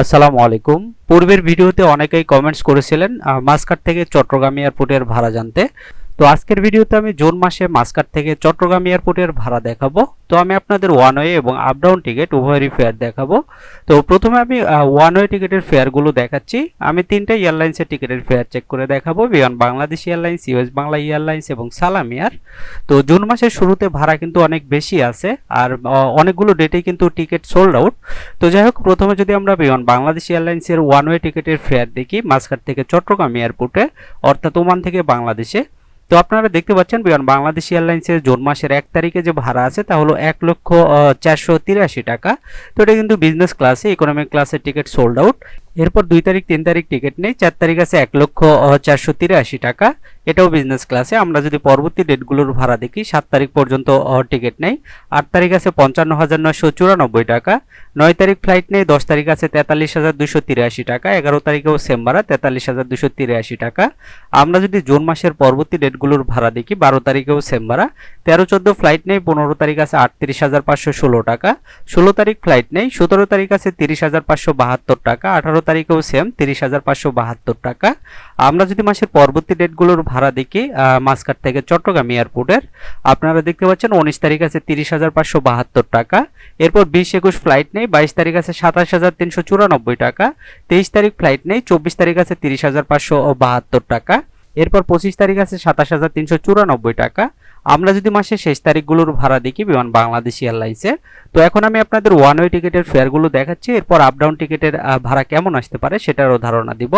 আসসালামু আলাইকুম। পূর্বের ভিডিওতে অনেকেই কমেন্টস করেছিলেন মাসকাট থেকে চট্টগ্রাম এয়ারপোর্টের ভাড়া জানতে। তো আজকের ভিডিওতে আমি জুন মাসে মাসকাট থেকে চট্টগ্রাম এয়ারপোর্টের ভাড়া দেখাবো। তো আমি আপনাদের ওয়ান ওয়ে এবং আপ ডাউন টিকিট উভয়েরই ফেয়ার দেখাবো। তো প্রথমে আমি ওয়ান ওয়ে টিকিটের ফেয়ারগুলো দেখাচ্ছি। আমি তিনটা এয়ারলাইন্সের টিকিটের ফেয়ার চেক করে দেখাবো। Biman Bangladesh Airlines US Bangla Airlines এবং সালাম এয়ার তো জুন মাসের শুরুতে ভাড়া কিন্তু অনেক বেশি আছে। আর অনেকগুলো ডেটেই কিন্তু টিকিট সোল্ড আউট তো যাই হোক, প্রথমে যদি আমরা বিমান বাংলাদেশ এয়ারলাইন্সের ওয়ান ওয়ে টিকিটের ফেয়ার দেখি, মাসকাট থেকে চট্টগ্রাম এয়ারপোর্টে, অর্থাৎ ওমান থেকে বাংলাদেশে তো আপনারা দেখতে পাচ্ছেন, বিমান বাংলাদেশ এয়ারলাইন্সের জুন মাসের এক তারিখে যে ভাড়া আছে তা হলো এক লক্ষ চারশো তিরাশি টাকা। তো এটা কিন্তু বিজনেস ক্লাসে ইকোনমিক ক্লাসের টিকিট সোল্ড আউট এরপর দুই তারিখ, তিন তারিখ টিকিট নেই, চার তারিখ আছে এক লক্ষ চারশো তিরাশি টাকা। এটাও বিজনেস ক্লাসে আমরা যদি পরবর্তী ডেটগুলোর ভাড়া দেখি, সাত তারিখ পর্যন্ত টিকিট নেই। আট তারিখ আছে পঞ্চান্ন হাজার নয়শো চুরানব্বই টাকা। নয় তারিখ ফ্লাইট নেই, দশ তারিখ আছে তেতাল্লিশ হাজার দুশো তিরাশি টাকা। এগারো তারিখেও সেম ভাড়া, তেতাল্লিশ হাজার দুশো তিরাশি টাকা। আমরা যদি জুন মাসের পরবর্তী ডেটগুলোর ভাড়া দেখি, বারো তারিখেও সেম ভাড়া। তেরো, চোদ্দ ফ্লাইট নেই, পনেরো তারিখ আছে আটত্রিশ হাজার পাঁচশো ষোলো টাকা। ষোলো তারিখ ফ্লাইট নেই, সতেরো তারিখ আছে তিরিশ হাজার পাঁচশো বাহাত্তর টাকা। আঠারো তারিখেও সেম তিরিশ হাজার পাঁচশো বাহাত্তর টাকা। আমরা যদি মাসের পরবর্তী ডেটগুলোর ভাড়া দেখি মাসকাট থেকে চট্টগ্রাম এয়ারপোর্টের, আপনারা দেখতে পাচ্ছেন উনিশ তারিখ আছে তিরিশ হাজার পাঁচশো বাহাত্তর টাকা। এরপর বিশ একুশ ফ্লাইট নেই, বাইশ তারিখ আছে সাতাশ হাজার তিনশো চুরানব্বই টাকা। তেইশ তারিখ ফ্লাইট নেই, চব্বিশ তারিখ আছে তিরিশ হাজার পাঁচশো বাহাত্তর টাকা। এরপর পঁচিশ তারিখ আছে সাতাশ হাজার তিনশো চুরানব্বই টাকা। আমরা যদি মাসের শেষ তারিখগুলোর ভাড়া দেখি, বিমান বাংলাদেশ এয়ারলাইন্সে তো এখন আমি আপনাদের ওয়ান ওয়ে টিকিটের ফেয়ারগুলো দেখাচ্ছি। এরপর আপ ডাউন টিকিটের ভাড়া কেমন আসতে পারে সেটারও ধারণা দিব।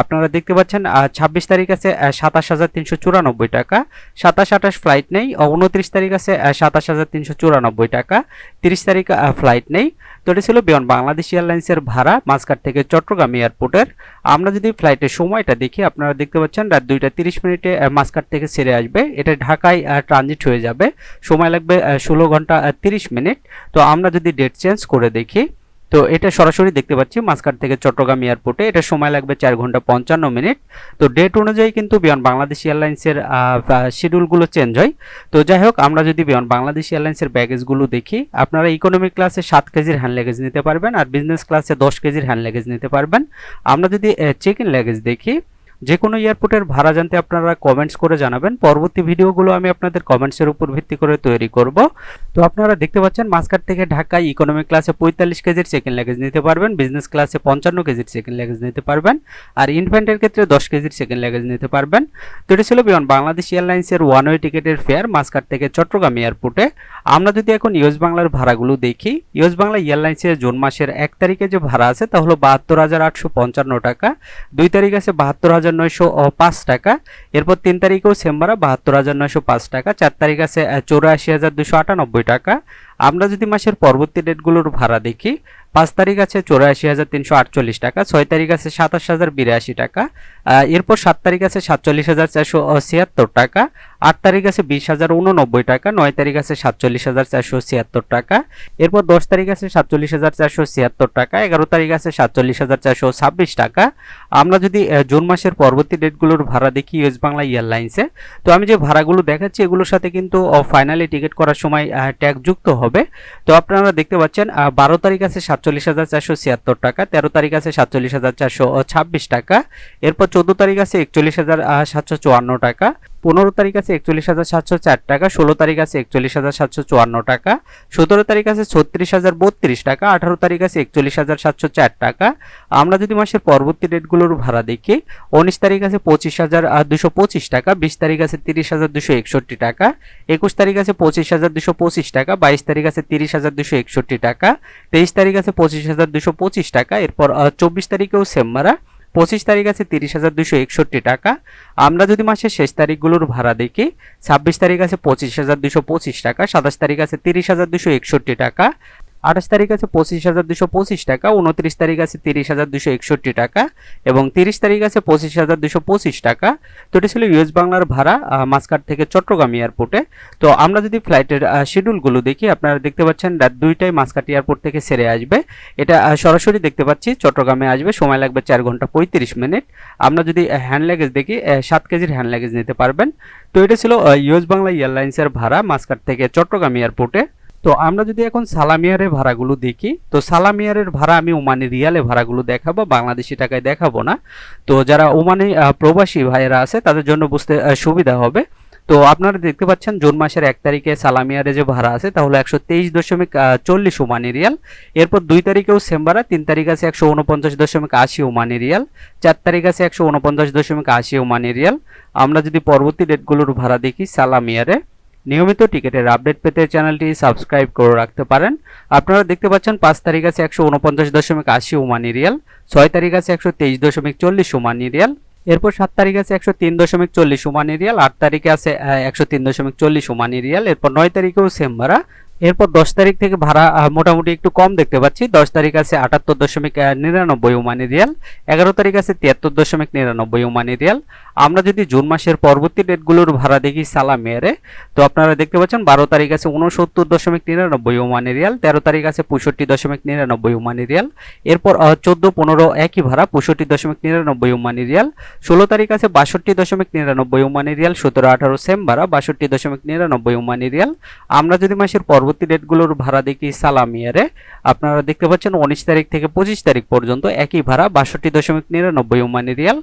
আপনারা দেখতে পাচ্ছেন ছাব্বিশ তারিখ আছে সাতাশ হাজার তিনশো চুরানব্বই টাকা। সাতাশ আঠাশ ফ্লাইট নেই উনত্রিশ তারিখ আছে সাতাশ হাজার তিনশো চুরানব্বই টাকা। তিরিশ তারিখ ফ্লাইট নেই। তো এটা ছিল বিমান বাংলাদেশ এয়ারলাইন্সের ভাড়া মাসকাট থেকে চট্টগ্রাম এয়ারপোর্টের আমরা যদি ফ্লাইটের সময়টা দেখি আপনারা দেখতে পাচ্ছেন রাত দুইটা তিরিশ মিনিটে আহ, থেকে ছেড়ে আসবে। এটা ঢাকায় ট্রানজিট হয়ে যাবে। সময় লাগবে ষোলো ঘণ্টা তিরিশ মিনিট। তো আমরা যদি ডেট চেঞ্জ করে দেখি, তো এটা সরাসরি দেখতে পাচ্ছি মাসকাট থেকে চট্টগ্রাম এয়ারপোর্টে। এটা সময় লাগবে চার ঘণ্টা পঞ্চান্ন মিনিট। তো ডেট অনুযায়ী কিন্তু বিমান বাংলাদেশ এয়ারলাইন্সের শিডিউলগুলো চেঞ্জ হয়। তো যাই হোক, আমরা যদি বিমান বাংলাদেশ এয়ারলাইন্সের ব্যাগেজগুলো দেখি, আপনারা ইকোনমিক ক্লাসে সাত কেজির হ্যান্ড লেগেজ নিতে পারবেন আর বিজনেস ক্লাসে দশ কেজির হ্যান্ড লেগেজ নিতে পারবেন। আমরা যদি চেক ইন লাগেজ দেখি যে কোনো এয়ারপোর্টের ভাড়া জানতে আপনারা কমেন্টস করে জানাবেন। পরবর্তী ভিডিওগুলো আমি আপনাদের কমেন্টসের উপর ভিত্তি করে তৈরি করব। তো আপনারা দেখতে পাচ্ছেন মাসকাট থেকে ঢাকায় ইকোনমিক ক্লাসে পঁয়তাল্লিশ কেজির সেকেন্ড লাগেজ নিতে পারবেন বিজনেস ক্লাসে পঞ্চান্ন কেজির সেকেন্ড লাগেজ নিতে পারবেন, আর ইনফ্যান্টের ক্ষেত্রে দশ কেজির সেকেন্ড লাগেজ নিতে পারবেন। তো এটা ছিল বিমান, বাংলাদেশ এয়ারলাইন্সের ওয়ান ওয়ে টিকিটের ফেয়ার মাসকাট থেকে চট্টগ্রাম এয়ারপোর্টে। আমরা যদি এখন ইউএস বাংলার ভাড়াগুলো দেখি ইউএস বাংলা এয়ারলাইন্সের জুন মাসের এক তারিখে যে ভাড়া আছে তা হলো বাহাত্তর হাজার আটশো পঞ্চান্ন টাকা, দুই তারিখ আছে বাহাত্তর হাজার নয়শো পাঁচ টাকা। এরপর তিন তারিখেও সেম ভাড়া, বাহাত্তর হাজার নয়শো পাঁচ টাকা। চার তারিখ আছে চৌরাশি হাজার দুশো আটানব্বই টাকা। আমরা যদি মাসের পরবর্তী ডেটগুলোর ভাড়া দেখি, পাঁচ তারিখ আছে চৌরাশি হাজার তিনশো আটচল্লিশ টাকা, ছয় তারিখ আছে সাতাশ হাজার বিরাশি টাকা এরপর সাত তারিখ আছে সাতচল্লিশ হাজার চারশো ছিয়াত্তর টাকা আট তারিখ আছে বিশ হাজার উননব্বই টাকা, নয় তারিখ আছে সাতচল্লিশ হাজার চারশো ছিয়াত্তর টাকা। এরপর দশ তারিখ আছে সাতচল্লিশ হাজার চারশো ছিয়াত্তর টাকা, এগারো তারিখ আছে সাতচল্লিশ হাজার চারশো ছাব্বিশ টাকা। আমরা যদি জুন মাসের পরবর্তী ডেটগুলোর ভাড়া দেখি ইউএস বাংলা এয়ারলাইন্সে, তো আমি যে ভাড়াগুলো দেখাচ্ছি এগুলোর সাথে কিন্তু ফাইনালি টিকিট করার সময় ট্যাগ যুক্ত হবে। তো আপনারা দেখতে পাচ্ছেন বারো তারিখ আছে সাতচল্লিশ হাজার চারশো ছিয়াত্তর টাকা, তেরো তারিখ আছে সাতচল্লিশ হাজার চারশো ছাব্বিশ টাকা। এরপর চোদ্দ তারিখ আছে একচল্লিশ হাজার সাতশো চুয়ান্ন টাকা। পনেরো তারিখ আছে একচল্লিশ হাজার সাতশো চার টাকা, ষোলো তারিখ আছে একচল্লিশ হাজার সাতশো চুয়ান্ন টাকা, সতেরো তারিখ আছে ছত্রিশ হাজার বত্রিশ টাকা, আঠারো তারিখ আছে একচল্লিশ হাজার সাতশো চার টাকা। আমরা যদি মাসের পরবর্তী ডেটগুলোর ভাড়া দেখি, উনিশ তারিখ আছে পঁচিশ হাজার দুশো পঁচিশ টাকা, বিশ তারিখ আছে তিরিশ হাজার দুশো একষট্টি টাকা, একুশ তারিখ আছে পঁচিশ হাজার দুশো পঁচিশ টাকা, বাইশ তারিখ আছে তিরিশ হাজার দুশো একষট্টি টাকা, তেইশ তারিখ আছে পঁচিশ হাজার দুশো পঁচিশ টাকা, এরপর চব্বিশ তারিখেও সেম মারা পঁচিশ তারিখ আছে তিরিশ হাজার দুশো একষট্টি টাকা। আমরা যদি মাসের শেষ তারিখগুলোর ভাড়া দেখি, ছাব্বিশ তারিখ আছে পঁচিশ হাজার দুশো পঁচিশ টাকা, সাতাশ তারিখ আছে তিরিশ হাজার দুশো একষট্টি টাকা। আঠাশ তারিখ আছে পঁচিশ হাজার দুশো পঁচিশ টাকা, উনত্রিশ তারিখ আছে তিরিশ হাজার দুশো একষট্টি টাকা এবং তিরিশ তারিখ আছে পঁচিশ হাজার দুশো পঁচিশ টাকা। তো এটা ছিল ইউএস বাংলার ভাড়া মাসকাট থেকে চট্টগ্রাম এয়ারপোর্টে তো আমরা যদি ফ্লাইটের শিডিউলগুলো দেখি, আপনারা দেখতে পাচ্ছেন রাত দুইটায় মাসকাট এয়ারপোর্ট থেকে সেরে আসবে। এটা সরাসরি দেখতে পাচ্ছি, চট্টগ্রামে আসবে, সময় লাগবে চার ঘণ্টা পঁয়ত্রিশ মিনিট। আমরা যদি হ্যান্ড লাগেজ দেখি সাত কেজির হ্যান্ড লাগেজ নিতে পারবেন। তো এটা ছিল ইউএস বাংলা এয়ারলাইন্সের ভাড়া মাসকাট থেকে চট্টগ্রাম এয়ারপোর্টে তো আমরা যদি এখন সালামিয়ারের ভাড়াগুলো দেখি, তো সালামিয়ারের ভাড়া আমি ওমানি রিয়ালে ভাড়াগুলো দেখাবো, বাংলাদেশি টাকায় দেখাবো না। তো যারা ওমানি প্রবাসী ভাইয়েরা আছে, তাদের জন্য বুঝতে সুবিধা হবে। তো আপনারা দেখতে পাচ্ছেন, জুন মাসের এক তারিখে সালামিয়ারে যে ভাড়া আছে, তাহলে একশো তেইশ দশমিক চল্লিশ ওমানি রিয়াল। এরপর দুই তারিখেও সেম ভাড়া, তিন তারিখ আছে একশো উনপঞ্চাশ দশমিক আশি ওমানি রিয়াল। চার তারিখ আছে একশো উনপঞ্চাশ দশমিক আশি ওমানি রিয়াল। আমরা যদি পরবর্তী ডেটগুলোর ভাড়া দেখি, সালামিয়ারে নিয়মিত টিকিটের আপডেট পেতে চ্যানেলটি সাবস্ক্রাইব করে রাখতে পারেন। আপনারা দেখতে পাচ্ছেন পাঁচ তারিখ আছে একশো উনপঞ্চাশ দশমিক আশি ওমানি রিয়াল ছয় তারিখ আছে একশো তেইশ দশমিক চল্লিশ ওমানি রিয়াল এরপর সাত তারিখ আছে একশো তিন দশমিক চল্লিশ ওমানি রিয়াল আট তারিখে আছে একশো তিন দশমিক চল্লিশ ওমানি রিয়াল এরপর নয় তারিখেও সেম ভাড়া এরপর দশ তারিখ থেকে ভাড়া মোটামুটি একটু কম দেখতে পাচ্ছি। দশ তারিখ আছে আটাত্তর দশমিক নিরানব্বই ওমানি রিয়াল। এগারো তারিখ আছে তিয়াত্তর দশমিক নিরানব্বই ওমানি রিয়াল। আমরা যদি জুন মাসের পরবর্তী ডেটগুলোর ভাড়া দেখি সালামিয়ারে, তো আপনারা দেখতে পাচ্ছেন বারো তারিখ আছে উনসত্তর দশমিক নিরানব্বই ওমানি রিয়াল, তেরো তারিখ আছে পঁয়ষট্টি দশমিক নিরানব্বই ওমানি রিয়াল। এরপর চোদ্দ পনেরো একই ভাড়া, পঁয়ষট্টি দশমিক নিরানব্বই ওমানি রিয়াল। ষোলো তারিখ আছে বাষট্টি দশমিক নিরানব্বই ওমানি রিয়াল, সতেরো আঠারো সেম ভাড়া, বাষট্টি দশমিক নিরানব্বই ওমানি রিয়াল। আমরা যদি মাসের পরবর্তী ডেটগুলোর ভাড়া দেখি সালামিয়ারে আপনারা দেখতে পাচ্ছেন উনিশ তারিখ থেকে পঁচিশ তারিখ পর্যন্ত একই ভাড়া, বাষট্টি দশমিক নিরানব্বই ওমানি রিয়াল।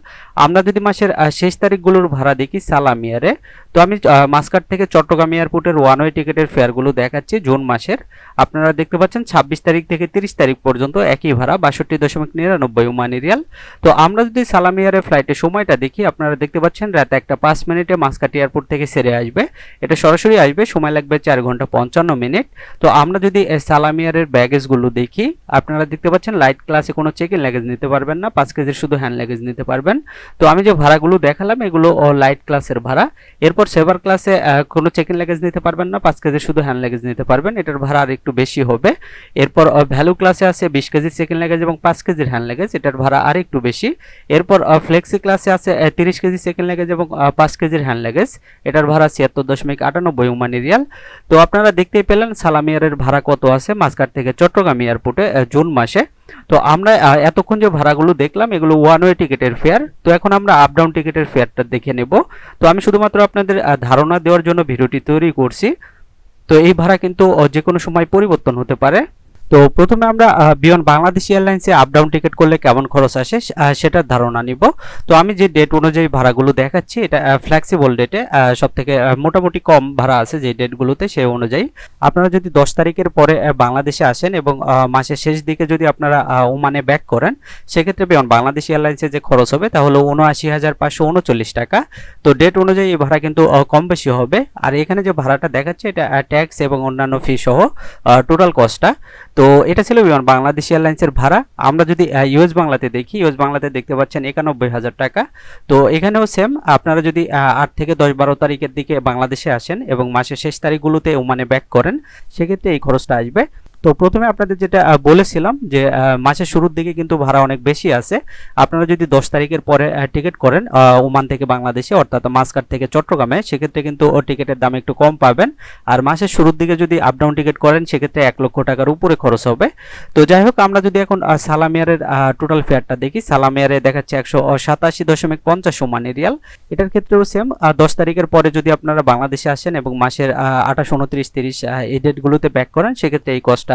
আমরা যদি মাসের শেষ তারিখগুলোর ভাড়া দেখি সালাম সালামিয়ারে তো আমি মাসকাট থেকে চট্টগ্রাম এয়ারপোর্টের ওয়ান ওয়ে টিকিটের ফেয়ারগুলো দেখাচ্ছি জুন মাসের। আপনারা দেখতে পাচ্ছেন ছাব্বিশ তারিখ থেকে তিরিশ তারিখ পর্যন্ত একই ভাড়া, বাষট্টি দশমিক নিরানব্বই ওমানি রিয়াল। তো আমরা যদি সালামিয়ারের ফ্লাইটের সময়টা দেখি, আপনারা দেখতে পাচ্ছেন রাত একটা পাঁচ মিনিটে মাসকাট এয়ারপোর্ট থেকে সেরে আসবে। এটা সরাসরি আসবে, সময় লাগবে চার ঘণ্টা পঞ্চান্ন মিনিট। তো আমরা যদি সালামিয়ারের ব্যাগেজগুলো দেখি, আপনারা দেখতে পাচ্ছেন লাইট ক্লাসে কোনো চেক ইন লাগেজ নিতে পারবেন না, পাঁচ কেজির শুধু হ্যান্ড লাগেজ নিতে পারবেন। তো আমি যে ভাড়াগুলো দেখালাম, এগুলো লাইট ক্লাসের ভাড়া। এরপর সেভার ক্লাসে কোনো চেক ইন লাগেজ নিতে পারবেন না, পাঁচ কেজির শুধু হ্যান্ড লাগেজ নিতে পারবেন। এটার ভাড়া আর একটু বেশি হবে। এরপর ভ্যালু ক্লাসে আছে বিশ কেজির চেক ইন লাগেজ এবং পাঁচ কেজির হ্যান্ড লাগেজ এটার ভাড়া আর একটু বেশি। এরপর ফ্লেক্সি ক্লাসে আছে তিরিশ কেজি চেক ইন লাগেজ এবং পাঁচ কেজির হ্যান্ড লাগেজ এটার ভাড়া ছিয়াত্তর দশমিক আটানব্বই ওমানি রিয়াল তো আপনারা দেখতেই পেলেন সালামিয়ারের ভাড়া কত আছে? মাসকাট থেকে চট্টগ্রাম এয়ারপোর্টে জুন মাসে। তো আমরা এতক্ষণ যে ভাড়াগুলো দেখলাম, এগুলো ওয়ান ওয়ে টিকিটের ফেয়ার তো এখন আমরা আপ ডাউন টিকিটের ফেয়ারটা দেখে নেব। তো আমি শুধুমাত্র আপনাদের ধারণা দেওয়ার জন্য ভিডিওটি তৈরি করছি। তো এই ভাড়া কিন্তু যে কোনো সময় পরিবর্তন হতে পারে। তো প্রথমে আমরা বিয়ন বাংলাদেশ এয়ারলাইন্সে আপ ডাউন টিকিট করলে কেমন খরচ আসে সেটার ধারণা নিব। তো আমি যে ডেট অনুযায়ী ভাড়াগুলো দেখাচ্ছি, এটা ফ্লেক্সিবল ডেটে সব থেকে মোটামুটি কম ভাড়া আছে যে ডেটগুলোতে সেই অনুযায়ী। আপনারা যদি দশ তারিখের পরে বাংলাদেশে আসেন এবং মাসের শেষ দিকে যদি আপনারা ওমানে ব্যাক করেন, সেক্ষেত্রে বিয়ন বাংলাদেশ এয়ারলাইন্সে যে খরচ হবে তাহলে উনআশি হাজার পাঁচশো উনচল্লিশ টাকা। তো ডেট অনুযায়ী এই ভাড়া কিন্তু কম বেশি হবে। আর এখানে যে ভাড়াটা দেখাচ্ছে, এটা ট্যাক্স এবং অন্যান্য ফি সহ টোটাল কস্টটা তো এটা ছিল বিমান, বাংলাদেশ এয়ারলাইন্সের ভাড়া। আমরা যদি ইউএস বাংলাতে দেখি ইউএস বাংলাতে দেখতে পাচ্ছেন একানব্বই হাজার টাকা। তো এখানেও সেম আপনারা যদি আট থেকে দশ বারো তারিখের দিকে বাংলাদেশে আসেন এবং মাসের শেষ তারিখগুলোতে ওমানে ব্যাক করেন, সেক্ষেত্রে এই খরচটা আসবে। তো প্রথমে আপনাদের যেটা বলেছিলাম যে মাসের শুরুর দিকে কিন্তু ভাড়া অনেক বেশি আছে। আপনারা যদি দশ তারিখের পরে টিকিট করেন ওমান থেকে বাংলাদেশে, অর্থাৎ মাসকাট থেকে চট্টগ্রামে, সেক্ষেত্রে কিন্তু ও টিকিটের দাম একটু কম পাবেন। আর মাসের শুরুর দিকে যদি আপ ডাউন টিকিট করেন, সেক্ষেত্রে এক লক্ষ টাকার উপরে খরচ হবে। তো যাই হোক, আমরা যদি এখন সালামিয়ারের টোটাল ফেয়ারটা দেখি, সালামিয়ারে দেখাচ্ছে একশো সাতাশি দশমিক পঞ্চাশ ওমানি রিয়াল এটার ক্ষেত্রেও সেম দশ তারিখের পরে যদি আপনারা বাংলাদেশে আসেন এবং মাসের আঠাশ, উনত্রিশ, তিরিশ এই ডেটগুলোতে ব্যাক করেন, সেক্ষেত্রে এই কস্টটা